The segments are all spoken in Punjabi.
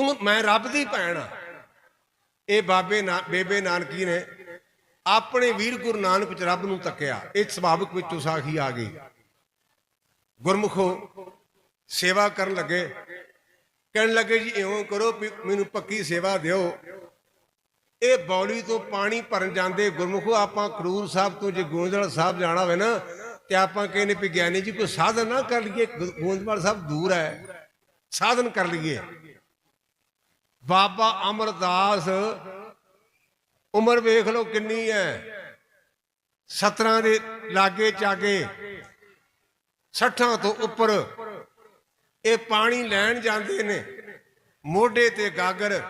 ਤੂੰ ਮੈਂ ਰੱਬ ਦੀ ਭੈਣ ਆ। ਇਹ ਬਾਬੇ ਨਾ, ਬੇਬੇ ਨਾਨਕੀ ਨੇ ਆਪਣੇ ਵੀਰ ਗੁਰੂ ਨਾਨਕ ਵਿੱਚ ਰੱਬ ਨੂੰ ਤੱਕਿਆ। ਇਹ ਸੁਭਾਵਿਕ ਵਿੱਚੋਂ ਸਾਖੀ ਆ ਗਈ। ਗੁਰਮੁਖੋ, ਸੇਵਾ ਕਰਨ ਲੱਗੇ। ਕਹਿਣ ਲੱਗੇ ਜੀ, ਇਉਂ ਕਰੋ ਮੈਨੂੰ ਪੱਕੀ ਸੇਵਾ ਦਿਓ। ਇਹ ਬੌਲੀ ਤੋਂ ਪਾਣੀ ਭਰਨ ਜਾਂਦੇ ਗੁਰਮੁਖੋ, ਆਪਾਂ ਕਰੂਰ ਸਾਹਿਬ ਤੋਂ ਜੇ ਗੋਇੰਦਵਾਲ ਸਾਹਿਬ ਜਾਣਾ ਹੋਵੇ ਨਾ, ਤੇ ਆਪਾਂ ਕਹਿੰਦੇ ਵੀ ਗਿਆਨੀ ਜੀ, ਕੋਈ ਸਾਧਨ ਨਾ ਕਰ ਲਈਏ। ਗੋ- ਗੋਂਦਵਾਲ ਸਾਹਿਬ ਦੂਰ ਹੈ। ਸਾਧਨ ਕਰ ਲਈਏ। ਬਾਬਾ ਅਮਰਦਾਸ, ਉਮਰ ਵੇਖ ਲਓ ਕਿੰਨੀ ਹੈ। 17 ਦੇ ਲਾਗੇ ਚਾਗੇ 60 ਤੋਂ ਉੱਪਰ ਇਹ ਪਾਣੀ ਲੈਣ ਜਾਂਦੇ ਨੇ। ਮੋਢੇ ਤੇ ਗਾਗਰ,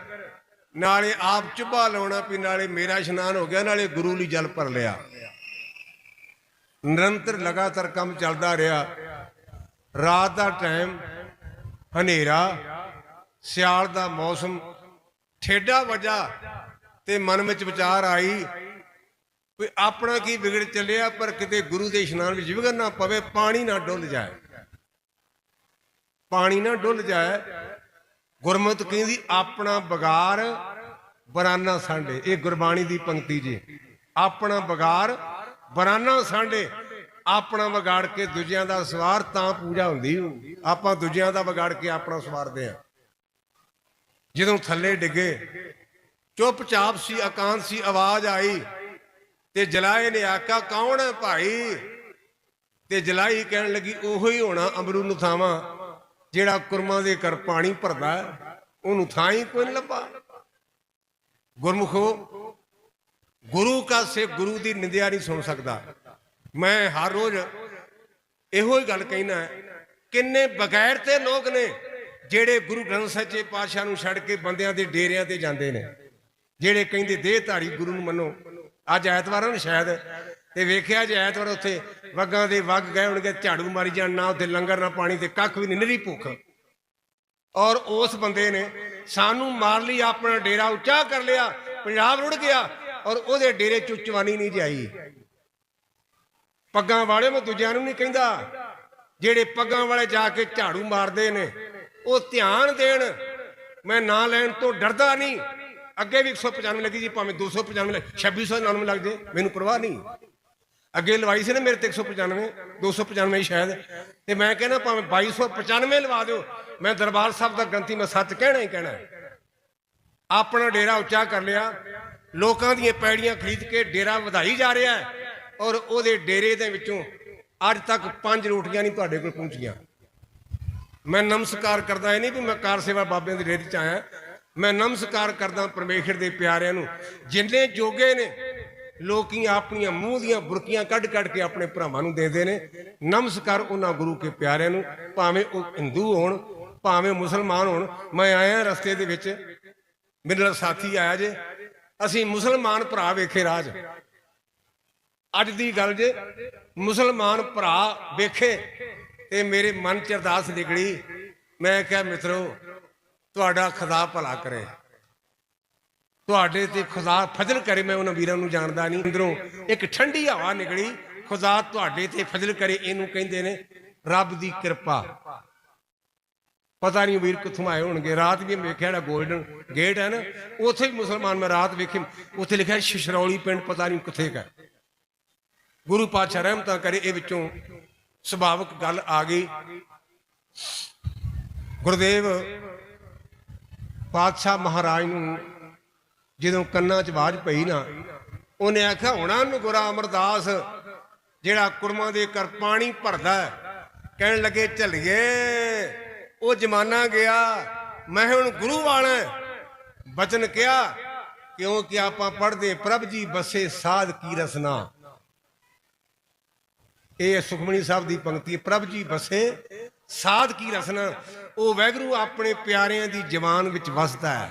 ਨਾਲੇ ਆਪ ਚੁੱਭਾ ਲਾਉਣਾ ਵੀ ਨਾਲੇ ਮੇਰਾ ਇਸ਼ਨਾਨ ਹੋ ਗਿਆ, ਨਾਲੇ ਗੁਰੂ ਲਈ ਜਲ ਭਰ ਲਿਆ। ਨਿਰੰਤਰ ਲਗਾਤਾਰ ਕੰਮ ਚੱਲਦਾ ਰਿਹਾ। ਰਾਤ ਦਾ ਟਾਈਮ ਹਨੇਰਾ ਸਿਆਲ ਦਾ ਮੌਸਮ, ਠੇਡਾ ਵਜਾ ਤੇ ਮਨ ਵਿੱਚ ਵਿਚਾਰ ਆਈ ਵੀ ਆਪਣਾ ਕੀ ਵਿਗੜ ਚੱਲਿਆ, ਪਰ ਕਿਤੇ ਗੁਰੂ ਦੇ ਇਸ਼ਨਾਨ ਵਿੱਚ ਵਿਗੜ ਨਾ ਪਵੇ, ਪਾਣੀ ਨਾ ਡੁੱਲ ਜਾਏ। ਪਾਣੀ ਨਾ ਡੁੱਲ ਜਾਏ, ਗੁਰਮਤਿ ਕਹਿੰਦੀ, ਆਪਣਾ ਬਗਾਰ ਬਰਾਨਾ ਸਾਂਢੇ। ਇਹ ਗੁਰਬਾਣੀ ਦੀ ਪੰਕਤੀ ਜੀ। ਆਪਣਾ ਬਗਾਰ ਬਰਾਨਾ ਸਾਂਢੇ। ਆਪਣਾ ਵਿਗਾੜ ਕੇ ਦੂਜਿਆਂ ਦਾ ਸਵਾਰ ਤਾਂ ਪੂਜਾ ਹੁੰਦੀ ਆਪਾਂ ਦੂਜਿਆਂ ਦਾ ਵਿਗਾੜ ਕੇ ਆਪਣਾ ਸਵਾਰਦੇ ਆ। ਜਦੋਂ ਥੱਲੇ ਡਿੱਗੇ ਚੁੱਪਚਾਪ ਸੀ ਇਕਾਂਤ ਸੀ, ਆਵਾਜ਼ ਆਈ ਤੇ ਜਲਾਏ ਨੇ ਆਕਾ ਕੌਣ ਹੈ ਭਾਈ? ਤੇ ਜਲਾਈ ਕਹਿਣ ਲੱਗੀ, ਉਹੋ ਹੀ ਹੋਣਾ ਅਮਰੂ ਨੂੰ ਥਾਵਾਂ, ਜਿਹੜਾ ਕੁਰਮਾਂ ਦੇ ਘਰ ਪਾਣੀ ਭਰਦਾ ਉਹਨੂੰ ਥਾਂ ਹੀ ਕੋਈ ਲੱਭਾ। ਗੁਰਮੁਖੋ, ਗੁਰੂ ਕਾ ਸੇ ਗੁਰੂ ਦੀ ਨਿੰਦਿਆ ਨਹੀਂ ਸੁਣ ਸਕਦਾ। ਮੈਂ ਹਰ ਰੋਜ਼ ਇਹੋ ਹੀ ਗੱਲ ਕਹਿਣਾ ਕਿੰਨੇ ਬਗੈਰ ਤੇ ਲੋਕ ਨੇ ਜਿਹੜੇ ਗੁਰੂ ਗ੍ਰੰਥ ਸੱਚੇ ਪਾਤਸ਼ਾਹ ਨੂੰ ਛੱਡ ਕੇ ਬੰਦਿਆਂ ਦੇ ਡੇਰਿਆਂ ਤੇ ਜਾਂਦੇ ਨੇ, ਜਿਹੜੇ ਕਹਿੰਦੇ ਦੇਹ ਧਾਰੀ ਗੁਰੂ ਨੂੰ ਮੰਨੋ, ਅੱਜ ਐਤਵਾਰ ਹਨ ਸ਼ਾਇਦ, ਤੇ ਵੇਖਿਆ ਜੇ ਐਤਵਾਰ ਉੱਥੇ ਵਗਾਂ ਦੇ ਵਗ ਗਏ ਹੋਣਗੇ, ਝਾੜੂ ਮਾਰੀ ਜਾਣ, ਨਾ ਉੱਥੇ ਲੰਗਰ, ਨਾ ਪਾਣੀ ਤੇ ਕੱਖ ਵੀ ਨਹੀਂ ਨਿਰੀ ਭੁੱਖ। ਔਰ ਉਸ ਬੰਦੇ ਨੇ ਸਾਨੂੰ ਮਾਰ ਲਈ, ਆਪਣਾ ਡੇਰਾ ਉੱਚਾ ਕਰ ਲਿਆ, ਪੰਜਾਬ ਰੁੜ ਗਿਆ, ਔਰ ਉਹਦੇ ਡੇਰੇ ਚ ਚਵਾਨੀ ਨਹੀਂ ਜਾਈ। ਪੱਗਾਂ ਵਾਲੇ ਮੈਂ ਦੂਜਿਆਂ ਨੂੰ ਨਹੀਂ ਕਹਿੰਦਾ, ਜਿਹੜੇ ਪੱਗਾਂ ਵਾਲੇ ਜਾ ਕੇ ਝਾੜੂ ਮਾਰਦੇ ਨੇ ਉਹ ਧਿਆਨ ਦੇਣ। ਮੈਂ ਨਾਂ ਲੈਣ ਤੋਂ ਡਰਦਾ ਨਹੀਂ। ਅੱਗੇ ਵੀ 195 ਲੱਗੀ ਜੀ, ਭਾਵੇਂ 295 ਲੱਗ 2699 ਲੱਗ ਜੇ, ਮੈਨੂੰ ਪਰਵਾਹ ਨਹੀਂ। ਅੱਗੇ ਲਵਾਈ ਸੀ ਨਾ ਮੇਰੇ ਤੇ 195 295 ਹੀ ਸ਼ਾਇਦ। ਤੇ ਮੈਂ ਕਹਿੰਦਾ, ਭਾਵੇਂ 2295 ਲਵਾ ਦਿਓ, ਮੈਂ ਦਰਬਾਰ ਸਾਹਿਬ ਦਾ ਗ੍ਰੰਥੀ ਮੈਂ ਸੱਚ ਕਹਿਣਾ ਹੀ ਕਹਿਣਾ ਆਪਣਾ ਡੇਰਾ ਉੱਚਾ ਕਰ ਲਿਆ। ਲੋਕਾਂ ਦੀਆਂ ਪੈੜੀਆਂ ਖਰੀਦ ਕੇ ਡੇਰਾ ਵਧਾਈ ਜਾ ਰਿਹਾ ਔਰ ਉਹਦੇ ਡੇਰੇ ਦੇ ਵਿੱਚੋਂ ਅੱਜ ਤੱਕ ਪੰਜ ਰੋਟੀਆਂ ਨਹੀਂ ਤੁਹਾਡੇ ਕੋਲ ਪਹੁੰਚੀਆਂ। ਮੈਂ ਨਮਸਕਾਰ ਕਰਦਾ, ਇਹ ਨਹੀਂ ਵੀ ਮੈਂ ਕਾਰ ਸੇਵਾ ਬਾਬਿਆਂ ਦੀ ਡੇਰੇ 'ਚ ਆਇਆ। ਮੈਂ ਨਮਸਕਾਰ ਕਰਦਾ ਪਰਮੇਸ਼ਰ ਦੇ ਪਿਆਰਿਆਂ ਨੂੰ, ਜਿੰਨੇ ਜੋਗੇ ਨੇ, ਲੋਕੀ ਆਪਣੀਆਂ ਮੂੰਹ ਦੀਆਂ ਬੁਰਕੀਆਂ ਕੱਢ ਕੱਢ ਕੇ ਆਪਣੇ ਭਰਾਵਾਂ ਨੂੰ ਦੇਦੇ ਨੇ। ਨਮਸਕਾਰ ਉਹਨਾਂ ਗੁਰੂ ਕੇ ਪਿਆਰਿਆਂ ਨੂੰ, ਭਾਵੇਂ ਉਹ ਹਿੰਦੂ ਹੋਣ, ਭਾਵੇਂ ਮੁਸਲਮਾਨ ਹੋਣ। ਮੈਂ ਆਇਆ ਰਸਤੇ ਦੇ ਵਿੱਚ, ਮੇਰੇ ਨਾਲ ਸਾਥੀ ਆਇਆ ਜੇ। ਅਸੀਂ ਮੁਸਲਮਾਨ ਭਰਾ ਵੇਖੇ ਰਾਜ। ਅੱਜ ਦੀ ਗੱਲ ਜੇ, ਮੁਸਲਮਾਨ ਭਰਾ ਵੇਖੇ ਤੇ ਮੇਰੇ ਮਨ ਚ ਅਰਦਾਸ ਨਿਕਲੀ। ਮੈਂ ਕਿਹਾ, ਮਿੱਤਰੋ, ਤੁਹਾਡਾ ਖੁਦਾ ਭਲਾ ਕਰੇ। ਤੁਹਾਡੇ ਤੇ ਖੁਦਾ ਫਜ਼ਲ ਕਰੇ, ਮੈਂ ਉਹਨਾਂ ਵੀਰਾਂ ਨੂੰ ਜਾਣਦਾ ਨਹੀਂ। ਅੰਦਰੋਂ ਇੱਕ ਠੰਡੀ ਹਵਾ ਨਿਕਲੀ। ਖੁਦਾ ਤੁਹਾਡੇ ਤੇ ਫਜ਼ਲ ਕਰੇ, ਇਹਨੂੰ ਕਹਿੰਦੇ ਨੇ ਰੱਬ ਦੀ ਕਿਰਪਾ। ਪਤਾ ਨਹੀਂ ਵੀਰ ਕਿੱਥੋਂ ਆਏ ਹੋਣਗੇ। ਰਾਤ ਵੀ ਵੇਖਿਆ ਜਿਹੜਾ 골ਡਨ ਗੇਟ ਹੈ ਨਾ, ਉੱਥੇ ਵੀ ਮੁਸਲਮਾਨ, ਮੈਂ ਰਾਤ ਵੇਖੇ, ਉੱਥੇ ਲਿਖਿਆ ਸ਼ਸ਼ਰੌਲੀ ਪਿੰਡ, ਪਤਾ ਨਹੀਂ ਕਿੱਥੇ ਕਾ ਗੁਰੂ ਪਾਤਸ਼ਾਹ ਰਹਿਮਤਾਂ ਕਰੇ, ਇਹ ਵਿੱਚੋਂ ਸੁਭਾਵਿਕ ਗੱਲ ਆ ਗਈ। ਗੁਰਦੇਵ ਪਾਤਸ਼ਾਹ ਮਹਾਰਾਜ ਨੂੰ ਜਦੋਂ ਕੰਨਾਂ 'ਚ ਆਵਾਜ਼ ਪਈ ਨਾ, ਉਹਨੇ ਆਖਿਆ, ਹੋਣਾ ਨੂੰ ਗੁਰਾ ਅਮਰਦਾਸ, ਜਿਹੜਾ ਕੁਰਮਾਂ ਦੇ ਕਰ ਪਾਣੀ ਭਰਦਾ ਕਹਿਣ ਲੱਗੇ, ਝੱਲੀਏ, ਉਹ ਜ਼ਮਾਨਾ ਗਿਆ, ਮੈਂ ਹੁਣ ਗੁਰੂ ਵਾਲਾ ਬਚਨ ਕਿਹਾ ਕਿਉਂਕਿ ਆਪਾਂ ਪੜ੍ਹਦੇ ਪ੍ਰਭ ਜੀ ਬਸੇ ਸਾਧ ਕੀ ਰਸਨਾ? ਇਹ ਸੁਖਮਣੀ ਸਾਹਿਬ ਦੀ ਪੰਕਤੀ ਹੈ, ਪ੍ਰਭ ਜੀ ਵਸੇ ਸਾਧ ਕੀ ਰਸਨਾ ਉਹ ਵੈਗਰੂ ਆਪਣੇ ਪਿਆਰਿਆਂ ਦੀ ਜਵਾਨ ਵਿੱਚ ਵਸਦਾ ਹੈ।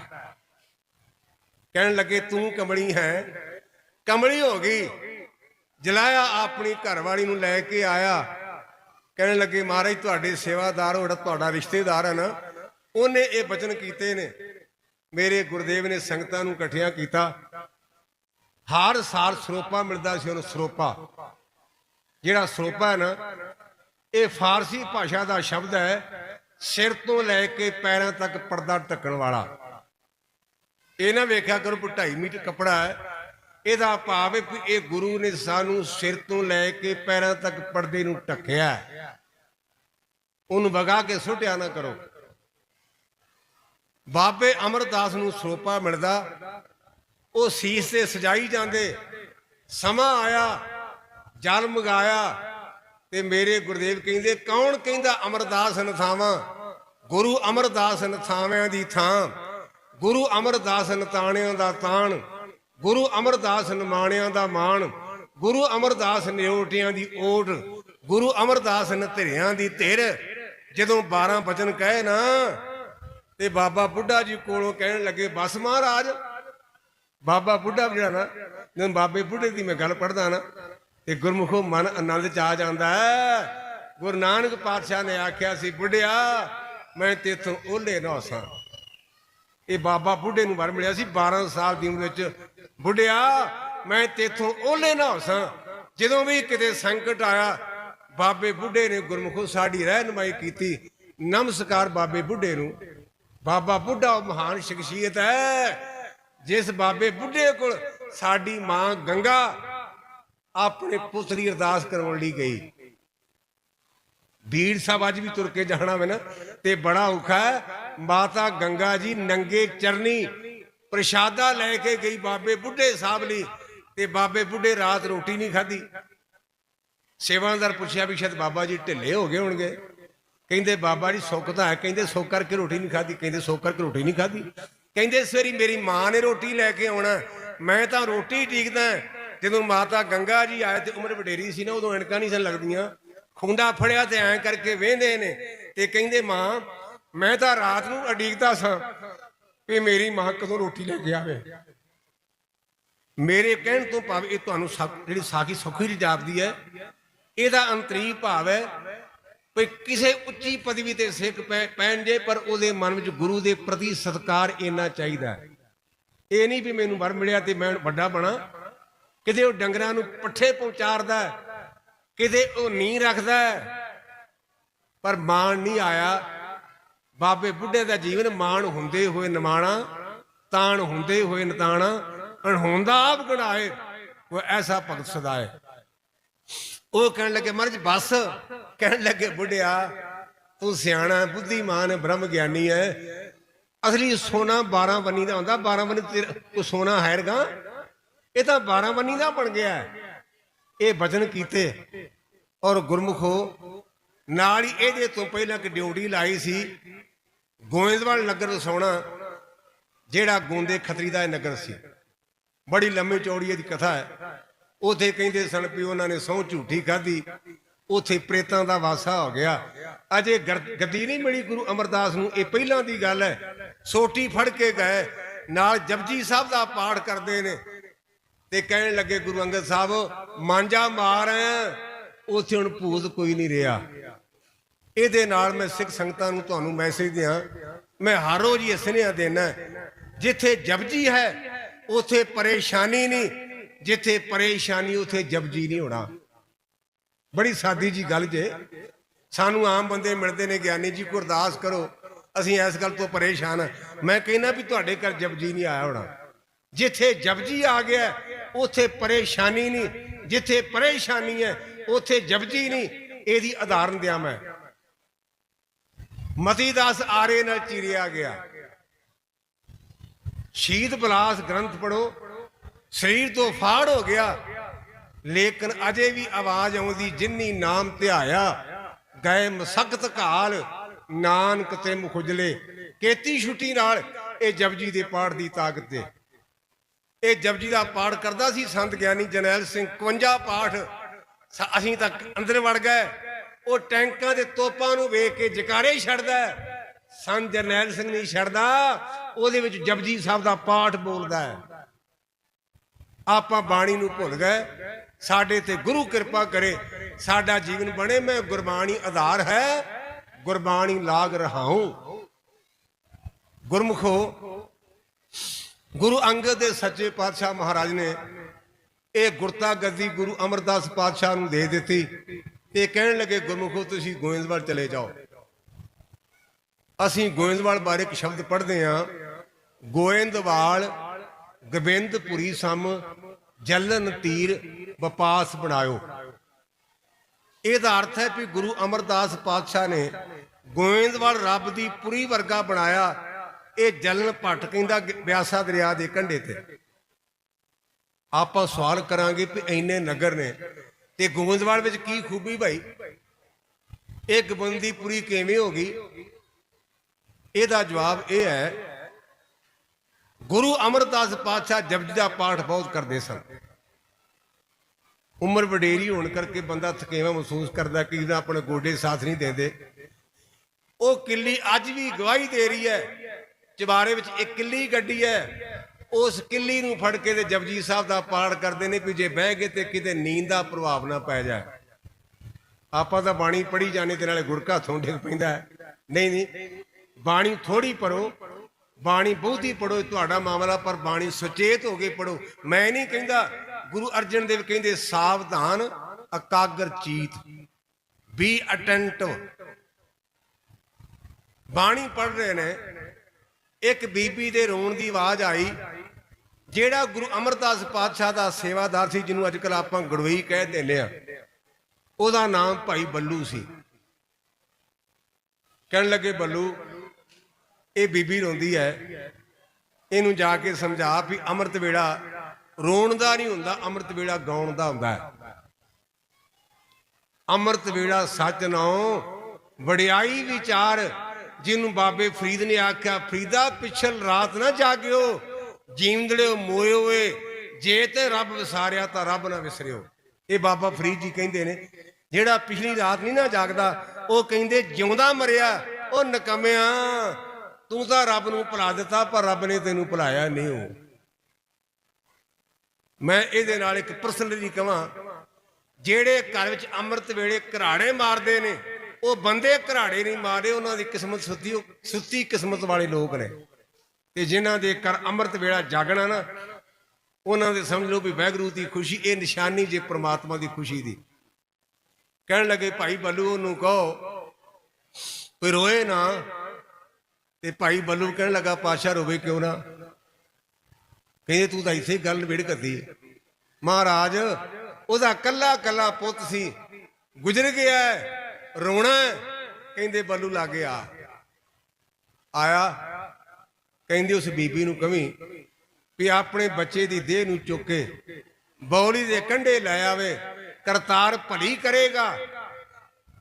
ਕਹਿਣ ਲੱਗੇ ਤੂੰ ਕਮਲੀ ਹੈ ਕਮਲੀ ਹੋ ਗਈ ਜਲਾਇਆ ਆਪਣੀ ਘਰਵਾਲੀ ਨੂੰ ਲੈ ਕੇ ਆਇਆ। ਕਹਿਣ ਲੱਗੇ ਮਹਾਰਾਜ ਤੁਹਾਡੇ ਸੇਵਾਦਾਰ ਉਹ ਜਿਹੜਾ ਤੁਹਾਡਾ ਰਿਸ਼ਤੇਦਾਰ ਹੈ ਨਾ ਉਹਨੇ ਇਹ ਬਚਨ ਕੀਤੇ ਨੇ। ਮੇਰੇ ਗੁਰਦੇਵ ਨੇ ਸੰਗਤਾਂ ਨੂੰ ਇਕੱਠਿਆਂ ਕੀਤਾ। ਹਰ ਸਾਲ ਸਰੋਪਾ ਮਿਲਦਾ ਸੀ ਉਹਨੂੰ ਸਰੋਪਾ। ਜਿਹੜਾ ਸਰੋਪਾ ਹੈ ਨਾ, ਇਹ ਫਾਰਸੀ ਭਾਸ਼ਾ ਦਾ ਸ਼ਬਦ ਹੈ, ਸਿਰ ਤੋਂ ਲੈ ਕੇ ਪੈਰਾਂ ਤੱਕ ਪਰਦਾ ਢੱਕਣ ਵਾਲਾ। ਇਹ ਨਾ ਵੇਖਿਆ ਕਰੋ ਵੀ 2.5 ਮੀਟਰ ਕੱਪੜਾ ਹੈ, ਇਹਦਾ ਭਾਵ ਹੈ ਕਿ ਇਹ ਗੁਰੂ ਨੇ ਸਾਨੂੰ ਸਿਰ ਤੋਂ ਲੈ ਕੇ ਪੈਰਾਂ ਤੱਕ ਪਰਦੇ ਨੂੰ ਢੱਕਿਆ ਉਹਨੂੰ ਵਗਾ ਕੇ ਸੁੱਟਿਆ ਨਾ ਕਰੋ। ਬਾਬੇ ਅਮਰਦਾਸ ਨੂੰ ਸਰੋਪਾ ਮਿਲਦਾ, ਉਹ ਸੀਸ ਤੇ ਸਜਾਈ ਜਾਂਦੇ, ਸਮਾਂ ਆਇਆ ਜਲ ਮਗਾਇਆ ਤੇ ਮੇਰੇ ਗੁਰਦੇਵ ਕਹਿੰਦੇ, ਕੌਣ ਕਹਿੰਦਾ ਅਮਰਦਾਸ ਨਥਾਵਾਂ ਗੁਰੂ ਅਮਰਦਾਸ ਨਥਾਵਿਆਂ ਦੀ ਥਾਂ। ਗੁਰੂ ਅਮਰਦਾਸ ਨਤਾਣਿਆਂ ਦਾ ਤਾਣ। ਗੁਰੂ ਅਮਰਦਾਸ ਨਿਮਾਣਿਆਂ ਦਾ ਮਾਣ। ਗੁਰੂ ਅਮਰਦਾਸ ਨਿਓਟਿਆਂ ਦੀ ਓਟ। ਗੁਰੂ ਅਮਰਦਾਸ ਨਧਿਰਿਆਂ ਦੀ ਧਿਰ। ਜਦੋਂ 12 ਬਚਨ ਕਹੇ ਨਾ, ਤੇ ਬਾਬਾ ਬੁੱਢਾ ਜੀ ਕੋਲੋਂ ਕਹਿਣ ਲੱਗੇ, ਬਸ ਮਹਾਰਾਜ। ਬਾਬਾ ਬੁੱਢਾ ਜਿਹੜਾ ਨਾ, ਜਦੋਂ ਬਾਬੇ ਬੁੱਢੇ ਦੀ ਮੈਂ ਗੱਲ ਪੜਦਾ ਨਾ ਤੇ ਗੁਰਮੁਖੋ ਮਨ ਆਨੰਦ ਚ ਆ ਜਾਂਦਾ ਹੈ। ਗੁਰੂ ਨਾਨਕ ਪਾਤਸ਼ਾਹ ਨੇ ਆਖਿਆ ਸੀ, ਬੁੱਢਿਆ, ਮੈਂ ਤੇਥੋਂ ਓਲੇ ਨਾ ਸਾਂ। ਇਹ ਬਾਬਾ ਬੁੱਢੇ ਨੂੰ ਵਰ ਮਿਲਿਆ ਸੀ 12 ਸਾਲ ਦੀ ਉਮਰ ਵਿੱਚ। ਬੁੱਢਿਆ, ਮੈਂ ਤੇਥੋਂ ਓਲੇ ਨਾ ਸਾਂ। ਜਦੋਂ ਵੀ ਕਿਤੇ ਸੰਕਟ ਆਇਆ, ਬਾਬੇ ਬੁੱਢੇ ਨੇ ਗੁਰਮੁਖੋ ਸਾਡੀ ਰਹਿਨਮਾਈ ਕੀਤੀ। ਨਮਸਕਾਰ ਬਾਬੇ ਬੁੱਢੇ ਨੂੰ। ਬਾਬਾ ਬੁੱਢਾ ਉਹ ਮਹਾਨ ਸ਼ਖਸੀਅਤ ਹੈ। ਜਿਸ ਬਾਬੇ ਬੁੱਢੇ ਕੋਲ ਸਾਡੀ ਮਾਂ ਗੰਗਾ ਆਪਣੇ ਪੁੱਤ ਦੀ ਅਰਦਾਸ ਕਰਵਾਉਣ ਲਈ ਗਈ। ਬੀੜ ਸਾਹਿਬ ਅੱਜ ਵੀ ਤੁਰ ਕੇ ਜਾਣਾ ਵੇ ਨਾ, ਤੇ ਬੜਾ ਔਖਾ ਮਾਤਾ ਗੰਗਾ ਜੀ ਨੰਗੇ ਚਰਨੀ ਪ੍ਰਸ਼ਾਦਾ ਲੈ ਕੇ ਗਈ ਬਾਬੇ ਬੁੱਢੇ ਸਾਹਿਬ ਲਈ, ਤੇ ਬਾਬੇ ਬੁੱਢੇ ਰਾਤ ਰੋਟੀ ਨਹੀਂ ਖਾਧੀ। ਸੇਵਾਦਾਰ ਪੁੱਛਿਆ ਵੀ ਸ਼ਾਇਦ ਬਾਬਾ ਜੀ ਢਿੱਲੇ ਹੋ ਗਏ ਹੋਣਗੇ। ਕਹਿੰਦੇ ਬਾਬਾ ਜੀ ਸੁੱਕ ਤਾਂ ਹੈ, ਕਹਿੰਦੇ ਸੁੱਕ ਕਰਕੇ ਰੋਟੀ ਨਹੀਂ ਖਾਧੀ, ਕਹਿੰਦੇ ਸੁੱਕ ਕਰਕੇ ਰੋਟੀ ਨਹੀਂ ਖਾਧੀ। ਕਹਿੰਦੇ ਸਵੇਰੀ ਮੇਰੀ ਮਾਂ ਨੇ ਰੋਟੀ ਲੈ ਕੇ ਆਉਣਾ, ਮੈਂ ਤਾਂ ਰੋਟੀ ਟੀਕਦਾ ਜਦੋਂ ਮਾਤਾ ਗੰਗਾ ਜੀ ਆਏ ਤੇ ਉਮਰ ਵਡੇਰੀ ਸੀ ਨਾ, ਉਦੋਂ ਐਨਕਾਂ ਨਹੀਂ ਸਨ ਲੱਗਦੀਆਂ। ਖੁੰਡਾ ਫੜਿਆ ਤੇ ਐਂ ਕਰਕੇ ਵੇਂਦੇ ਨੇ ਤੇ ਕਹਿੰਦੇ, ਮਾਂ, ਮੈਂ ਤਾਂ ਰਾਤ ਨੂੰ ਅਡੀਕਦਾ ਸਾਂ ਵੀ ਮੇਰੀ ਮਾਂ ਕਦੋਂ ਰੋਟੀ ਲੈ ਕੇ ਆਵੇ। ਮੇਰੇ ਕਹਿਣ ਤੋਂ ਭਾਵ ਇਹ ਤੁਹਾਨੂੰ ਸਾ- ਜਿਹੜੀ ਸਾਖੀ ਸੁਖੀ ਜੀ ਜਾਪਦੀ ਹੈ, ਇਹਦਾ ਅੰਤਰੀ ਭਾਵ ਹੈ ਵੀ ਕਿਸੇ ਉੱਚੀ ਪਦਵੀ ਤੇ ਸਿੱਖ ਪੈ- ਪੈਣ ਜੇ, ਪਰ ਉਹਦੇ ਮਨ ਵਿੱਚ ਗੁਰੂ ਦੇ ਪ੍ਰਤੀ ਸਤਕਾਰ ਇੰਨਾ ਚਾਹੀਦਾ ਹੈ। ਇਹ ਨਹੀਂ ਵੀ ਮੈਨੂੰ ਵਰ ਮਿਲਿਆ ਤੇ ਮੈਂ ਵੱਡਾ ਬਣਾ। ਕਿਤੇ ਉਹ ਡੰਗਰਾਂ ਨੂੰ ਪੱਠੇ ਪਹੁੰਚਾਰਦਾ ਕਿਤੇ ਉਹ ਨੀ ਰੱਖਦਾ ਪਰ ਮਾਣ ਨਹੀਂ ਆਇਆ। ਬਾਬੇ ਬੁੱਢੇ ਦਾ ਜੀਵਨ ਮਾਣ ਹੁੰਦੇ ਹੋਏ ਨਿਮਾਣਾ, ਤਾਣ ਹੁੰਦੇ ਹੋਏ ਨਤਾਣਾ ਅਣਹੋਂਦਾ ਆਪ ਗਣਾਏ ਉਹ ਐਸਾ ਭਗਤ ਸਦਾਏ। ਉਹ ਕਹਿਣ ਲੱਗੇ, ਮਹਾਰਾਜ, ਬਸ। ਕਹਿਣ ਲੱਗੇ, ਬੁੱਢਿਆ, ਤੂੰ ਸਿਆਣਾ ਬੁੱਧੀਮਾਨ ਬ੍ਰਹਮ ਗਿਆਨੀ ਹੈ। ਅਸਲੀ ਸੋਨਾ 12 ਬੰਨੀ ਦਾ ਹੁੰਦਾ 12 ਬੰਨੀ ਤੇਰਾ ਕੋ ਸੋਨਾ ਹੈਰਗਾ ਇਹ ਤਾਂ 12 ਬੰਨੀ ਦਾ ਬਣ ਗਿਆ। ਹੈ। ਇਹ ਵਚਨ ਕੀਤੇ ਔਰ ਗੁਰਮੁਖੋ, ਨਾਲ ਹੀ ਇਹਦੇ ਤੋਂ ਪਹਿਲਾਂ ਕਿ ਡਿਊਟੀ ਲਾਈ ਸੀ, ਗੋਇੰਦਵਾਲ ਨਗਰ ਵਸਾਉਣਾ ਜਿਹੜਾ ਗੋਂਦੇ ਖੱਤਰੀ ਦਾ ਨਗਰ ਸੀ। ਬੜੀ ਲੰਮੀ ਚੌੜੀ ਇਹਦੀ ਕਥਾ ਹੈ। ਉਥੇ ਕਹਿੰਦੇ ਸਨ ਵੀ ਉਹਨਾਂ ਨੇ ਸਹੁੰ ਝੂਠੀ ਖਾਧੀ। ਉਥੇ ਪ੍ਰੇਤਾਂ ਦਾ ਵਾਸਾ ਹੋ ਗਿਆ। ਅਜੇ ਗਰ- ਗੱਦੀ ਨਹੀਂ ਮਿਲੀ ਗੁਰੂ ਅਮਰਦਾਸ ਨੂੰ। ਇਹ ਪਹਿਲਾਂ ਦੀ ਗੱਲ ਹੈ। ਸੋਟੀ ਫੜ ਕੇ ਗਏ। ਨਾਲ ਜਪਜੀ ਸਾਹਿਬ ਦਾ ਪਾਠ ਕਰਦੇ ਨੇ। ਤੇ ਕਹਿਣ ਲੱਗੇ ਗੁਰੂ ਅੰਗਦ ਸਾਹਿਬ, ਮਾਂਜਾ ਮਾਰ, ਉਥੇ ਹੁਣ ਭੂਤ ਕੋਈ ਨਹੀਂ ਰਿਹਾ। ਇਹਦੇ ਨਾਲ ਮੈਂ ਸਿੱਖ ਸੰਗਤਾਂ ਨੂੰ ਤੁਹਾਨੂੰ ਮੈਸੇਜ ਦਿਆਂ। ਮੈਂ ਹਰ ਰੋਜ਼ ਹੀ ਸੁਨੇਹਾ ਦੇਣਾ ਜਿੱਥੇ ਜਪਜੀ ਹੈ, ਉਥੇ ਪਰੇਸ਼ਾਨੀ ਨਹੀਂ, ਜਿੱਥੇ ਪਰੇਸ਼ਾਨੀ, ਉਥੇ ਜਪਜੀ ਨਹੀਂ ਹੋਣਾ। ਬੜੀ ਸਾਦੀ ਜੀ ਗੱਲ ਜੇ। ਸਾਨੂੰ ਆਮ ਬੰਦੇ ਮਿਲਦੇ ਨੇ, ਗਿਆਨੀ ਜੀ, ਗੁਰਦਾਸ ਕਰੋ, ਅਸੀਂ ਇਸ ਗੱਲ ਤੋਂ ਪਰੇਸ਼ਾਨ ਮੈਂ ਕਹਿੰਦਾ ਵੀ ਤੁਹਾਡੇ ਘਰ ਜਪਜੀ ਨਹੀਂ ਆਇਆ ਹੋਣਾ। ਜਿੱਥੇ ਜਪਜੀ ਆ ਗਿਆ ਉਥੇ ਪਰੇਸ਼ਾਨੀ ਨਹੀਂ। ਜਿੱਥੇ ਪਰੇਸ਼ਾਨੀ ਹੈ, ਉਥੇ ਜਪਜੀ ਨਹੀਂ। ਇਹਦੀ ਉਦਾਹਰਨ ਦਿਆਂ ਮੈਂ। ਮਤੀ ਦਾਸ ਆਰੇ ਨਾਲ ਚੀਰਿਆ ਗਿਆ। ਸ਼ਹੀਦ ਬਲਾਸ ਗ੍ਰੰਥ ਪੜੋ ਸਰੀਰ ਤੋਂ ਫਾੜ ਹੋ ਗਿਆ। ਲੇਕਿਨ ਅਜੇ ਵੀ ਆਵਾਜ਼ ਆਉਂਦੀ, ਜਿੰਨੀ ਨਾਮ ਧਿਆਇਆ, ਗਏ ਮਸਕਤ ਘਾਲ, ਨਾਨਕ ਤੇ ਮੁਖਜਲੇ। ਕੇਤੀ ਛੁੱਟੀ ਨਾਲ ਇਹ ਜਪਜੀ ਦੇ ਪਾਠ ਦੀ ਤਾਕਤ ਤੇ। ਇਹ ਜਪਜੀ ਦਾ ਪਾਠ ਕਰਦਾ ਸੀ, ਸੰਤ ਗਿਆਨੀ ਜਰਨੈਲ ਸਿੰਘ 51 ਪਾਠ। ਅਸੀਂ ਤਾਂ ਅੰਦਰ ਵੜ ਗਏ। ਉਹ ਟੈਂਕਾਂ ਦੇ ਤੋਪਾਂ ਨੂੰ ਵੇਖ ਕੇ ਜਕਾਰੇ ਹੀ ਛੱਡਦਾ ਸੰਤ ਜਰਨੈਲ ਸਿੰਘ ਨਹੀਂ ਛੱਡਦਾ। ਉਹਦੇ ਵਿੱਚ ਜਪਜੀ ਸਾਹਿਬ ਦਾ ਪਾਠ ਬੋਲਦਾ ਹੈ। ਆਪਾਂ ਬਾਣੀ ਨੂੰ ਭੁੱਲ ਗਏ। ਸਾਡੇ ਤੇ ਗੁਰੂ ਕਿਰਪਾ ਕਰੇ। ਸਾਡਾ ਜੀਵਨ ਬਣੇ। ਮੈਂ ਗੁਰਬਾਣੀ ਆਧਾਰ ਹੈ। ਗੁਰਬਾਣੀ ਲਾਗ ਰਹਾਉ ਗੁਰਮੁਖੋ ਗੁਰੂ ਅੰਗਦ ਦੇ ਸੱਚੇ ਪਾਤਸ਼ਾਹ ਮਹਾਰਾਜ ਨੇ ਇਹ ਗੁਰਤਾ ਗੱਦੀ ਗੁਰੂ ਅਮਰਦਾਸ ਪਾਤਸ਼ਾਹ ਨੂੰ ਦੇ ਦਿੱਤੀ ਤੇ ਕਹਿਣ ਲੱਗੇ, ਗੁਰਮੁਖੋ, ਤੁਸੀਂ ਗੋਇੰਦਵਾਲ ਚਲੇ ਜਾਓ। ਅਸੀਂ ਗੋਇੰਦਵਾਲ ਬਾਰੇ ਇੱਕ ਸ਼ਬਦ ਪੜ੍ਹਦੇ ਹਾਂ, ਗੋਇੰਦਵਾਲ ਗੋਬਿੰਦਪੁਰੀ ਸਮ ਜਲਨ ਤੀਰ ਵਪਾਸ ਬਣਾਇਓ। ਇਹਦਾ ਅਰਥ ਹੈ ਕਿ ਗੁਰੂ ਅਮਰਦਾਸ ਪਾਤਸ਼ਾਹ ਨੇ ਗੋਇੰਦਵਾਲ ਰੱਬ ਦੀ ਪੁਰੀ ਵਰਗਾ ਬਣਾਇਆ ਇਹ ਜਲਨ ਭੱਟ ਕਹਿੰਦਾ ਗ- ਬਿਆਸਾ ਦਰਿਆ ਦੇ ਕੰਢੇ ਤੇ। ਆਪਾਂ ਸਵਾਲ ਕਰਾਂਗੇ ਕਿ ਇੰਨੇ ਨਗਰ ਨੇ। ਤੇ ਗੋਬਿੰਦਵਾਲ ਵਿੱਚ ਕੀ ਖੂਬੀ ਭਾਈ? ਇਹ ਗੋਬਿੰਦੀਪੁਰੀ ਕਿਵੇਂ ਹੋ ਗਈ? ਇਹਦਾ ਜਵਾਬ ਇਹ ਹੈ, ਗੁਰੂ ਅਮਰਦਾਸ ਪਾਤਸ਼ਾਹ ਜਪਜੀ ਦਾ ਪਾਠ ਬਹੁਤ ਕਰਦੇ ਸਨ। ਉਮਰ ਵਡੇਰੀ ਹੋਣ ਕਰਕੇ ਬੰਦਾ ਥਕੇਵਾ ਮਹਿਸੂਸ ਕਰਦਾ ਕਿ ਇਹਦਾ ਆਪਣੇ ਗੋਡੇ ਸਾਥ ਨਹੀਂ ਦਿੰਦੇ। ਉਹ ਕਿੱਲੀ ਅੱਜ ਵੀ ਗਵਾਹੀ ਦੇ ਰਹੀ ਹੈ ਚਬਾਰੇ ਵਿੱਚ ਇੱਕ ਕਿੱਲੀ ਗੱਡੀ ਹੈ। ਉਸ ਕਿੱਲੀ ਨੂੰ ਫੜ ਕੇ ਤੇ ਜਪਜੀ ਸਾਹਿਬ ਦਾ ਪਾਠ ਕਰਦੇ ਨੇ ਵੀ ਜੇ ਬਹਿ ਗਏ ਤੇ ਕਿਤੇ ਨੀਂਦ ਦਾ ਪ੍ਰਭਾਵ ਨਾ ਪੈ ਜਾਏ। ਆਪਾਂ ਤਾਂ ਬਾਣੀ ਪੜ੍ਹੀ ਜਾਣੇ ਤੇ ਨਾਲੇ ਗੁੜਕਾ ਹੱਥੋਂ ਡਿੱਗ ਪੈਂਦਾ ਹੈ। ਨਹੀਂ ਨਹੀਂ, ਬਾਣੀ ਥੋੜੀ ਪੜੋ ਬਾਣੀ ਬਹੁਤੀ ਪੜੋ ਤੁਹਾਡਾ ਮਾਮਲਾ, ਪਰ ਬਾਣੀ ਸੁਚੇਤ ਹੋ ਕੇ ਪੜੋ ਮੈਂ ਨਹੀਂ ਕਹਿੰਦਾ, ਗੁਰੂ ਅਰਜਨ ਦੇਵ ਕਹਿੰਦੇ, ਸਾਵਧਾਨ, ਅਕਾਗਰ ਚੀਤ। ਬੀ ਅਟੈਂਟਿਵ ਬਾਣੀ ਪੜ ਰਹੇ ਨੇ ਇੱਕ ਬੀਬੀ ਦੇ ਰੋਣ ਦੀ ਆਵਾਜ਼ ਆਈ, ਜਿਹੜਾ ਗੁਰੂ ਅਮਰਦਾਸ ਪਾਤਸ਼ਾਹ ਦਾ ਸੇਵਾਦਾਰ ਸੀ, ਜਿਹਨੂੰ ਅੱਜਕੱਲ ਆਪਾਂ ਗੜਵਈ ਕਹਿ ਦਿੰਦੇ ਆ ਉਹਦਾ ਨਾਮ ਭਾਈ ਬੱਲੂ ਸੀ। ਕਹਿਣ ਲੱਗੇ, ਬੱਲੂ, ਇਹ ਬੀਬੀ ਰੋਂਦੀ ਹੈ। ਇਹਨੂੰ ਜਾ ਕੇ ਸਮਝਾ ਵੀ ਅੰਮ੍ਰਿਤ ਵੇਲਾ ਰੋਣ ਦਾ ਨਹੀਂ ਹੁੰਦਾ, ਅੰਮ੍ਰਿਤ ਵੇਲਾ ਗਾਉਣ ਦਾ ਹੁੰਦਾ ਹੈ। ਅੰਮ੍ਰਿਤ ਵੇਲਾ ਸੱਚ ਨਾਉ, ਵਡਿਆਈ ਵਿਚਾਰ ਜਿਹਨੂੰ ਬਾਬੇ ਫਰੀਦ ਨੇ ਆਖਿਆ, ਫਰੀਦਾ, ਪਿਛਲ ਰਾਤ ਨਾ ਜਾਗਿਓ ਜੀਵਦੜਿਓ ਮੋਏ ਹੋਏ, ਜੇ ਤੇ ਰੱਬ ਵਿਸਾਰਿਆ ਤਾਂ ਰੱਬ ਨਾ ਵਿਸਰਿਓ। ਇਹ ਬਾਬਾ ਫਰੀਦ ਜੀ ਕਹਿੰਦੇ ਨੇ, ਜਿਹੜਾ ਪਿਛਲੀ ਰਾਤ ਨਹੀਂ ਨਾ ਜਾਗਦਾ, ਉਹ ਕਹਿੰਦੇ, ਜਿਉਂਦਾ ਮਰਿਆ, ਉਹ ਨਕਮਿਆ, ਤੂੰ ਤਾਂ ਰੱਬ ਨੂੰ ਭੁਲਾ ਦਿੱਤਾ, ਪਰ ਰੱਬ ਨੇ ਤੈਨੂੰ ਭੁਲਾਇਆ ਨਹੀਂ ਹੋ ਮੈਂ ਇਹਦੇ ਨਾਲ ਇੱਕ ਪਰਸਨਲੀ ਕਹਾਂ, ਜਿਹੜੇ ਘਰ ਵਿੱਚ ਅੰਮ੍ਰਿਤ ਵੇਲੇ ਘਰਾੜੇ ਮਾਰਦੇ ਨੇ ਉਹ ਬੰਦੇ ਘਰਾੜੇ ਨਹੀਂ ਮਾਰੇ ਉਹਨਾਂ ਦੀ ਕਿਸਮਤ ਸੁੱਤੀ ਸੁੱਤੀ ਕਿਸਮਤ ਵਾਲੇ ਲੋਕ ਨੇ। ਤੇ ਜਿਨ੍ਹਾਂ ਦੇ ਘਰ ਅੰਮ੍ਰਿਤ ਵੇਲਾ ਜਾਗਣਾ ਨਾ, ਉਹਨਾਂ ਦੇ ਸਮਝ ਲਓ ਵੀ ਵੈਗਰੂ ਦੀ ਖੁਸ਼ੀ, ਇਹ ਨਿਸ਼ਾਨੀ ਜੇ ਪ੍ਰਮਾਤਮਾ ਦੀ ਖੁਸ਼ੀ ਦੀ। ਕਹਿਣ ਲੱਗੇ, ਭਾਈ ਬੱਲੂ, ਉਹਨੂੰ ਕਹੋ ਕੋਈ ਰੋਏ ਨਾ। ਤੇ ਭਾਈ ਬੱਲੂ ਕਹਿਣ ਲੱਗਾ ਪਾਸ਼ਾ ਰੋਵੇ ਕਿਉਂ ਨਾ? ਕਹਿੰਦੇ, ਤੂੰ ਤਾਂ ਇੱਥੇ ਗੱਲ ਨਿਬੇੜ ਕਰਦੀ ਮਹਾਰਾਜ, ਉਹਦਾ ਕੱਲਾ ਕੱਲਾ ਪੁੱਤ ਸੀ, ਗੁਜ਼ਰ ਗਿਆ ਰੋਣਾ ਕਹਿੰਦੇ ਬੱਲੂ ਲਾਗੇ ਆ। ਆਇਆ। ਕਹਿੰਦੇ ਉਸ ਬੀਬੀ ਨੂੰ ਕਵੀ ਵੀ ਆਪਣੇ ਬੱਚੇ ਦੀ ਦੇਹ ਨੂੰ ਚੁੱਕ ਕੇ ਬੌਲੀ ਦੇ ਕੰਢੇ ਲੈ ਆਵੇ। ਕਰਤਾਰ ਭਲੀ ਕਰੇਗਾ।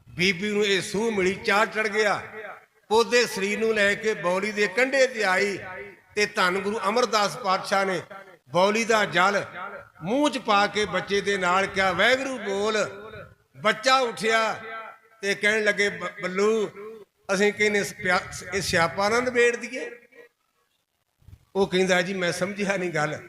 ਬੀਬੀ ਨੂੰ ਇਹ ਸੂਹ ਮਿਲੀ, ਚਾਹ ਚੜ ਗਿਆ। ਉਹਦੇ ਸਰੀਰ ਨੂੰ ਲੈ ਕੇ ਬੌਲੀ ਦੇ ਕੰਢੇ ਤੇ ਆਈ ਤੇ ਧੰਨ ਗੁਰੂ ਅਮਰਦਾਸ ਪਾਤਸ਼ਾਹ ਨੇ ਬੌਲੀ ਦਾ ਜਲ ਮੂੰਹ 'ਚ ਪਾ ਕੇ ਬੱਚੇ ਦੇ ਨਾਲ ਕਿਹਾ, ਵੈਗਰੂ ਬੋਲ। ਬੱਚਾ ਉਠਿਆ। ਤੇ ਕਹਿਣ ਲੱਗੇ, "ਬ- ਬੱਲੂ, ਅਸੀਂ ਕਹਿੰਨੇ ਪਿਆ- ਇਹ ਸਿਆਪਾ ਨਾ ਨਿਬੇੜ ਦਈਏ? ਉਹ ਕਹਿੰਦਾ, ਜੀ, ਮੈਂ ਸਮਝਿਆ ਨਹੀਂ ਗੱਲ।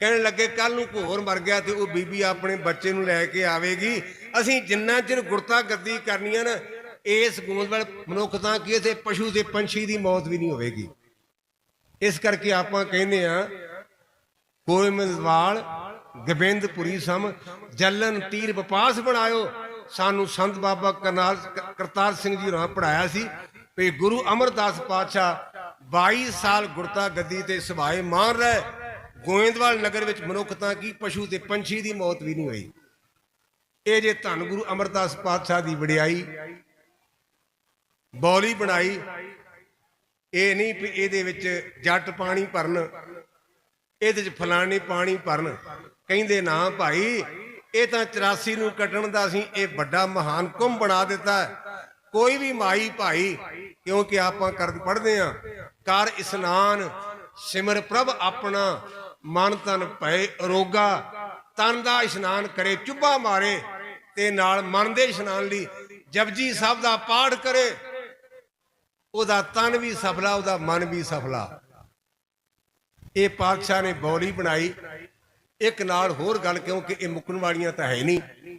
ਕਹਿਣ ਲੱਗੇ ਕੱਲ ਨੂੰ ਘੋਰ ਮਰ ਗਿਆ ਤੇ ਉਹ ਬੀਬੀ ਆਪਣੇ ਬੱਚੇ ਨੂੰ ਲੈ ਕੇ ਆਵੇਗੀ। ਅਸੀਂ ਜਿੰਨਾ ਚਿਰ ਗੁਰਤਾ ਗੱਦੀ ਕਰਨੀਆਂ ਨਾ ਇਸ ਗੋਂਦਵਾਲ ਮਨੁੱਖ ਤਾਂ ਕੀ ਤੇ ਪਸ਼ੂ ਤੇ ਪੰਛੀ ਦੀ ਮੌਤ ਵੀ ਨਹੀਂ ਹੋਵੇਗੀ। ਇਸ ਕਰਕੇ ਆਪਾਂ ਕਹਿੰਦੇ ਆ ਕੋਈ ਮਜ਼ਵਾਲ ਗੋਬਿੰਦਪੁਰੀ ਸਮ ਜਲਨ ਤੀਰ ਵਪਾਸ ਬਣਾਇਓ ਸਾਨੂੰ ਸੰਤ ਬਾਬਾ ਕਰਨਾਲ ਕਰਤਾਰ ਸਿੰਘ ਜੀ ਹੋਰਾਂ ਪੜਾਇਆ ਸੀ ਵੀ ਗੁਰੂ ਅਮਰਦਾਸ ਪਾਤਸ਼ਾਹ 22 ਸਾਲ ਗੁਰਤਾ ਗੱਦੀ ਤੇ ਸਭਾਏ ਮਾਰ ਰਹੇ। ਗੋਇੰਦਵਾਲ ਨਗਰ ਵਿੱਚ ਮਨੁੱਖ ਤਾਂ ਕੀ ਪਸ਼ੂ ਤੇ ਪੰਛੀ ਦੀ ਮੌਤ ਵੀ ਨਹੀਂ ਹੋਈ। ਇਹ ਜੇ ਧੰਨ ਗੁਰੂ ਅਮਰਦਾਸ ਪਾਤਸ਼ਾਹ ਦੀ ਵਡਿਆਈ, ਬੌਲੀ ਬਣਾਈ, ਇਹ ਨਹੀਂ ਵੀ ਇਹਦੇ ਵਿੱਚ ਜੱਟ ਪਾਣੀ ਭਰਨ, ਇਹਦੇ 'ਚ ਫਲਾਣੇ ਪਾਣੀ ਭਰਨ, ਕਹਿੰਦੇ ਨਾ ਭਾਈ ਇਹ ਤਾਂ 84 ਨੂੰ ਕੱਢਣ ਦਾ ਅਸੀਂ ਇਹ ਵੱਡਾ ਮਹਾਨ ਕੁੰਭ ਬਣਾ ਦਿੱਤਾ ਕੋਈ ਵੀ ਮਾਈ ਭਾਈ, ਕਿਉਂਕਿ ਆਪਾਂ ਕਰ ਪੜਦੇ ਆ ਕਰ ਇਸਨਾਨ, ਸਿਮਰ ਪ੍ਰਭ ਆਪਣਾ, ਮਨ ਤਨ ਭਏ ਅਰੋਗਾ ਤਨ ਦਾ ਇਸ਼ਨਾਨ ਕਰੇ, ਚੁੱਭਾ ਮਾਰੇ ਤੇ ਨਾਲ ਮਨ ਦੇ ਇਸ਼ਨਾਨ ਲਈ ਜਪਜੀ ਸਾਹਿਬ ਦਾ ਪਾਠ ਕਰੇ। ਉਹਦਾ ਤਨ ਵੀ ਸਫਲਾ, ਉਹਦਾ ਮਨ ਵੀ ਸਫਲਾ। ਇਹ ਪਾਤਸ਼ਾਹ ਨੇ ਬੌਲੀ ਬਣਾਈ। ਇੱਕ ਨਾਲ ਹੋਰ ਗੱਲ ਕਿਉਂਕਿ ਇਹ ਮੁੱਕਣ ਵਾਲੀਆਂ ਤਾਂ ਹੈ ਨਹੀਂ?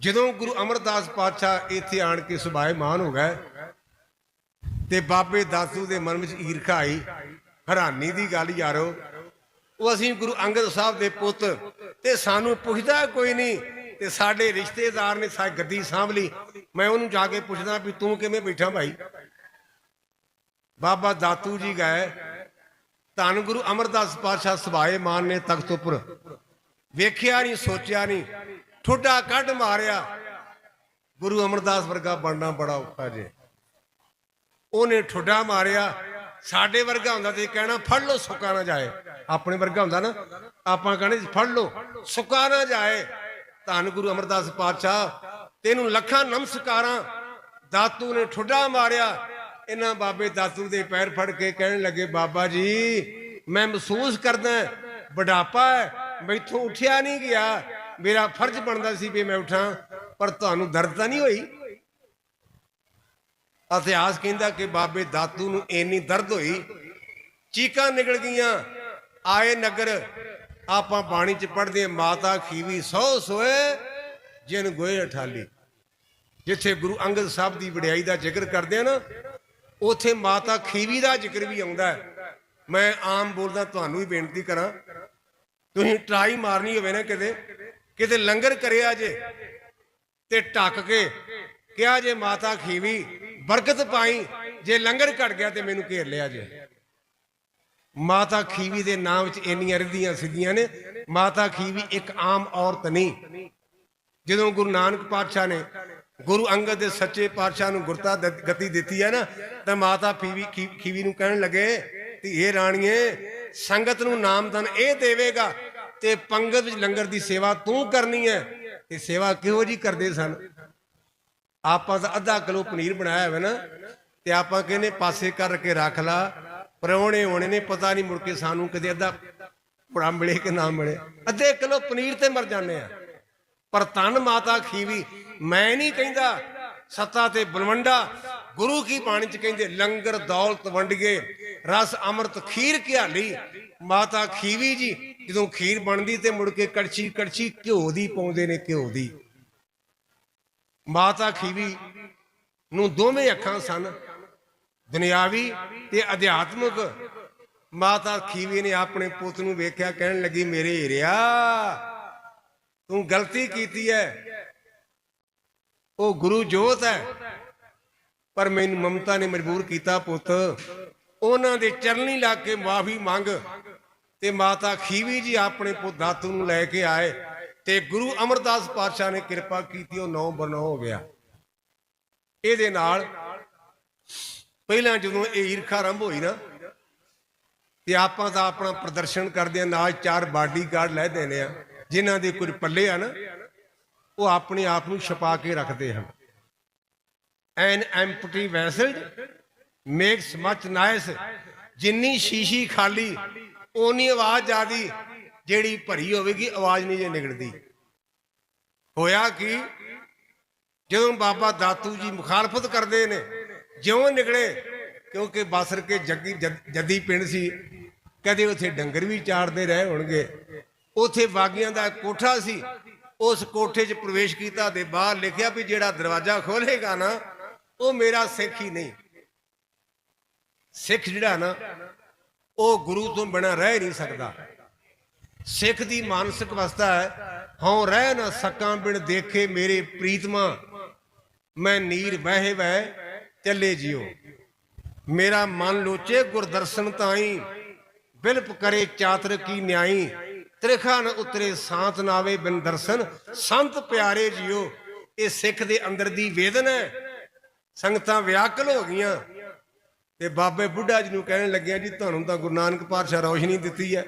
ਜਦੋਂ ਗੁਰੂ ਅਮਰਦਾਸ ਪਾਤਸ਼ਾਹ ਇੱਥੇ ਆਣ ਕੇ ਸੁਭਾਏਮਾਨ ਹੋ ਗਏ ਤੇ ਬਾਬੇ ਦਾਸੂ ਦੇ ਮਨ ਵਿੱਚ ਈਰਖਾ ਆਈ, ਹੈਰਾਨੀ ਦੀ ਗੱਲ ਯਾਰੋ, ਉਹ ਅਸੀਂ ਗੁਰੂ ਅੰਗਦ ਸਾਹਿਬ ਦੇ ਪੁੱਤ ਤੇ ਸਾਨੂੰ ਪੁੱਛਦਾ ਕੋਈ ਨਹੀਂ ਤੇ ਸਾਡੇ ਰਿਸ਼ਤੇਦਾਰ ਨੇ ਸਾਡੀ ਗੱਦੀ ਸਾਂਭ ਲਈ। ਮੈਂ ਉਹਨੂੰ ਜਾ ਕੇ ਪੁੱਛਦਾ ਵੀ ਤੂੰ ਕਿਵੇਂ ਬੈਠਾ ਭਾਈ? ਬਾਬਾ ਦਾਤੂ ਜੀ ਗਏ ਧੰਨ ਗੁਰੂ ਅਮਰਦਾਸ ਪਾਤਸ਼ਾਹ ਸਭਾਏ ਮਾਨ ਨੇ ਤਖਤ ਉੱਪਰ ਵੇਖਿਆ ਨਹੀਂ, ਸੋਚਿਆ ਨਹੀਂ, ਠੁੱਡਾ ਕੱਢ ਮਾਰਿਆ। ਗੁਰੂ ਅਮਰਦਾਸ ਵਰਗਾ ਬਣਨਾ ਬੜਾ ਔਖਾ ਜੇ। ਉਹਨੇ ਠੁੱਡਾ ਮਾਰਿਆ। ਸਾਡੇ ਵਰਗਾ ਹੁੰਦਾ ਤੇ ਕਹਿਣਾ, ਫੜ ਲਓ, ਸੁੱਕਾ ਨਾ ਜਾਏ। ਆਪਣੇ ਵਰਗਾ ਹੁੰਦਾ ਨਾ, ਆਪਾਂ ਕਹਿੰਦੇ ਫੜ ਲਓ, ਸੁੱਕਾ ਨਾ ਜਾਏ। ਧੰਨ ਗੁਰੂ ਅਮਰਦਾਸ ਪਾਤਸ਼ਾਹ, ਤੈਨੂੰ ਲੱਖਾਂ ਨਮਸਕਾਰਾਂ, ਦਾਤੂ ਨੇ ਠੁੱਡਾ ਮਾਰਿਆ। ਇਹਨਾਂ ਬਾਬੇ ਦਾਤੂ ਦੇ ਪੈਰ ਫੜ ਕੇ ਕਹਿਣ ਲੱਗੇ, ਬਾਬਾ ਜੀ, ਮੈਂ ਮਹਿਸੂਸ ਕਰਦਾ ਬੁਢਾਪਾ ਮੈਥੋਂ ਉੱਠਿਆ ਨਹੀਂ ਗਿਆ। ਮੇਰਾ ਫਰਜ਼ ਬਣਦਾ ਸੀ ਵੀ ਮੈਂ ਉਠਾਂ, ਪਰ ਤੁਹਾਨੂੰ ਦਰਦ ਤਾਂ ਨਹੀਂ ਹੋਈ? ਇਤਿਹਾਸ ਕਹਿੰਦਾ ਕਿ ਬਾਬੇ ਦਾਤੂ ਨੂੰ ਇੰਨੀ ਦਰਦ ਹੋਈ, ਚੀਕਾਂ ਨਿਕਲ ਗਈਆਂ। ਆਏ ਨਗਰ, ਆਪਾਂ ਪਾਣੀ ਚ ਪੜਦੇ ਮਾਤਾ ਖੀਵੀ ਸੋ ਸੋਏ, ਜਿਨ ਗੋਏ ਠਾਲੀ ਜਿੱਥੇ ਗੁਰੂ ਅੰਗਦ ਸਾਹਿਬ ਦੀ ਵਡਿਆਈ ਦਾ ਜ਼ਿਕਰ ਕਰਦੇ ਆ ਨਾ ਉਥੇ ਮਾਤਾ ਖੀਵੀ ਦਾ ਜ਼ਿਕਰ ਵੀ ਆਉਂਦਾ ਹੈ। ਮੈਂ ਆਮ ਬੋਲਦਾ ਤੁਹਾਨੂੰ ਵੀ ਬੇਨਤੀ ਕਰਾਂ, ਤੁਸੀਂ ਟਰਾਈ ਮਾਰਨੀ ਹੋਵੇ ਨਾ ਕਿਤੇ ਕਿਤੇ ਲੰਗਰ ਕਰਿਆ ਜੇ ਤੇ ਢੱਕ ਕੇ ਕਿਹਾ ਜੇ ਮਾਤਾ ਖੀਵੀ, ਬਰਕਤ ਪਾਈ, ਜੇ ਲੰਗਰ ਘਟ ਗਿਆ ਤੇ ਮੈਨੂੰ ਘੇਰ ਲਿਆ ਜੇ। ਮਾਤਾ ਖੀਵੀ ਦੇ ਨਾਮ ਵਿੱਚ ਇੰਨੀਆਂ ਰਿੱਧੀਆਂ ਸਿੱਧੀਆਂ ਨੇ, ਮਾਤਾ ਖੀਵੀ ਇੱਕ ਆਮ ਔਰਤ ਨਹੀਂ। ਜਦੋਂ ਗੁਰੂ ਨਾਨਕ ਪਾਤਸ਼ਾਹ ਨੇ ਗੁਰੂ ਅੰਗਦ ਦੇ ਸੱਚੇ ਪਾਤਸ਼ਾਹ ਨੂੰ ਗੁਰਤਾ ਗਤੀ ਦਿੱਤੀ ਹੈ ਨਾ, ਤਾਂ ਮਾਤਾ ਖੀਵੀ ਖੀਵੀ ਨੂੰ ਕਹਿਣ ਲੱਗੇ ਕਿ ਇਹ ਰਾਣੀਏ, ਸੰਗਤ ਨੂੰ ਨਾਮਦਨ ਇਹ ਦੇਵੇਗਾ ਤੇ ਪੰਗਤ ਵਿੱਚ ਲੰਗਰ ਦੀ ਸੇਵਾ ਤੂੰ ਕਰਨੀ ਹੈ। ਤੇ ਸੇਵਾ ਕਿਹੋ ਜੀ ਕਰਦੇ ਸਨ? ਆਪਾਂ ਤਾਂ ਅੱਧਾ ਕਿਲੋ ਪਨੀਰ ਬਣਾਇਆ ਹੋਵੇ ਨਾ, ਤੇ ਆਪਾਂ ਕਹਿੰਦੇ ਪਾਸੇ ਕਰਕੇ ਰੱਖ ਲਾ ਪਰੌਣੇ ਹੋਣੇ ਨੇ, ਪਤਾ ਨਹੀਂ ਮੁੜ ਕੇ ਸਾਨੂੰ ਕਦੇ ਅੱਧਾ ਬੜਾ ਮਿਲੇ ਕਿ ਨਾ ਮਿਲੇ। ਅੱਧੇ ਕਿਲੋ ਪਨੀਰ ਤੇ ਮਰ ਜਾਂਦੇ ਆ। ਪਰ ਤਨ ਮਾਤਾ ਖੀਵੀ, ਮੈਂ ਨਹੀਂ ਕਹਿੰਦਾ ਸੱਤਾ ਤੇ ਬਲਵੰਡਾ, ਗੁਰੂ ਕੀ ਬਾਣੀ ਚ ਕਹਿੰਦੇ ਲੰਗਰ ਦੌਲਤ ਵੰਡ ਰਸ ਅੰਮ੍ਰਿਤ ਖੀਰ ਘਿਆਲੀ। ਮਾਤਾ ਖੀਵੀ ਜੀ, ਜਦੋਂ ਖੀਰ ਬਣਦੀ ਤੇ ਮੁੜ ਕੇ ਕੜਛੀ ਕੜਛੀ ਘਿਓ ਦੀ ਪਾਉਂਦੇ ਨੇ ਘਿਓ ਦੀ। ਮਾਤਾ ਖੀਵੀ ਨੂੰ ਦੋਵੇਂ ਅੱਖਾਂ ਸਨ, ਦੁਨਿਆਵੀ ਤੇ ਅਧਿਆਤਮਿਕ। ਮਾਤਾ ਖੀਵੀ ਨੇ ਆਪਣੇ ਪੁੱਤ ਨੂੰ ਵੇਖਿਆ, ਕਹਿਣ ਲੱਗੀ, ਮੇਰੇ ਹੀਰਿਆ ਤੂੰ ਗਲਤੀ ਕੀਤੀ ਹੈ। ਉਹ ਗੁਰੂ ਜੋਤ ਹੈ। ਪਰ ਮੈਨੂੰ ਮਮਤਾ ਨੇ ਮਜਬੂਰ ਕੀਤਾ, ਪੁੱਤ। ਉਹਨਾਂ ਦੇ ਚਰਨੀ ਲਾ ਕੇ ਮਾਫੀ ਮੰਗ ਤੇ ਮਾਤਾ ਖੀਵੀ ਜੀ ਆਪਣੇ ਪੁੱਤ ਦਾਤੂ ਨੂੰ ਲੈ ਕੇ ਆਏ ਤੇ ਗੁਰੂ ਅਮਰਦਾਸ ਪਾਤਸ਼ਾਹ ਨੇ ਕਿਰਪਾ ਕੀਤੀ, ਉਹ ਨੌ ਬਰਨੋ ਹੋ ਗਿਆ। ਇਹਦੇ ਨਾਲ ਪਹਿਲਾਂ ਜਦੋਂ ਇਹ ਈਰਖਾ ਆਰੰਭ ਹੋਈ ਨਾ, ਤੇ ਆਪਾਂ ਤਾਂ ਆਪਣਾ ਪ੍ਰਦਰਸ਼ਨ ਕਰਦੇ ਆ ਨਾਲ ਚਾਰ ਬਾਡੀਗਾਰਡ ਲੈ ਦੇਨੇ ਆ ਜਿਨ੍ਹਾਂ ਦੇ ਕੁਝ ਪੱਲੇ ਹਨ, ਉਹ ਆਪਣੇ ਆਪ ਨੂੰ ਛਪਾ ਕੇ ਰੱਖਦੇ ਹਨ। An empty vessel makes much noise ਜਿੰਨੀ ਸ਼ੀਸ਼ੀ ਖਾਲੀ, ਓਨੀ ਆਵਾਜ਼ ਆਦੀ ਜਿਹੜੀ ਭਰੀ ਹੋਵੇਗੀ, ਆਵਾਜ਼ ਨਹੀਂ ਜੇ ਨਿਕਲਦੀ। ਹੋਇਆ ਕਿ? ਜਦੋਂ ਬਾਬਾ ਦਾਤੂ ਜੀ ਮੁਖਾਲਫਤ ਕਰਦੇ ਨੇ, ਜਿਉਂ ਨਿਕਲੇ, ਕਿਉਂਕਿ ਬਾਸਰ ਕੇ ਜੱਗੀ ਜਦ- ਜੱਦੀ ਪਿੰਡ ਸੀ, ਕਦੇ ਉੱਥੇ ਡੰਗਰ ਵੀ ਚਾਰਦੇ ਰਹੇ ਹੋਣਗੇ। ਉੱਥੇ ਬਾਗੀਆਂ ਦਾ ਕੋਠਾ ਸੀ। ਉਸ ਕੋਠੇ 'ਚ ਪ੍ਰਵੇਸ਼ ਕੀਤਾ ਤੇ ਬਾਹਰ ਲਿਖਿਆ ਵੀ ਜਿਹੜਾ ਦਰਵਾਜ਼ਾ ਖੋਲੇਗਾ ਨਾ, ਉਹ ਮੇਰਾ ਸਿੱਖ ਹੀ ਨਹੀਂ। ਸਿੱਖ ਜਿਹੜਾ ਨਾ, ਉਹ ਗੁਰੂ ਤੋਂ ਬਿਨਾਂ ਰਹਿ ਨਹੀਂ ਸਕਦਾ। ਸਿੱਖ ਦੀ ਮਾਨਸਿਕ ਅਵਸਥਾ ਹੈ, ਹਉ ਰਹਿ ਨਾ ਸਕਾਂ ਬਿਨ ਦੇਖੇ ਮੇਰੇ ਪ੍ਰੀਤਮਾ। ਮੈਂ ਨੀਰ ਵਹਿ ਵਹਿ ਚੱਲੇ ਜਿਉ। ਮੇਰਾ ਮਨ ਲੋਚੇ ਗੁਰਦਰਸ਼ਨ ਤਾਈ, ਬਿਲਪ ਕਰੇ ਚਾਤਰ ਕੀ ਨਿਆਈ। ਤ੍ਰਿਖਾ ਨ ਉਤਰੇ ਸਾਤ ਨਾਵੇ ਬਿਨ ਦਰਸ਼ਨ। ਸੰਤ ਪਿਆਰੇ ਜਿਉ ਇਹ ਸਿੱਖ ਦੇ ਅੰਦਰ ਦੀ ਵੇਦਨ ਹੈ। ਸੰਗਤਾਂ ਵਿਆਕਲ ਹੋ ਗਈਆਂ। ਤੇ ਬਾਬੇ ਬੁੱਢਾ ਜੀ ਨੂੰ ਕਹਿਣ ਲੱਗਿਆ ਜੀ, ਤੁਹਾਨੂੰ ਤਾਂ ਗੁਰੂ ਨਾਨਕ ਪਾਤਸ਼ਾਹ ਰੋਸ਼ਨੀ ਦਿੱਤੀ ਹੈ।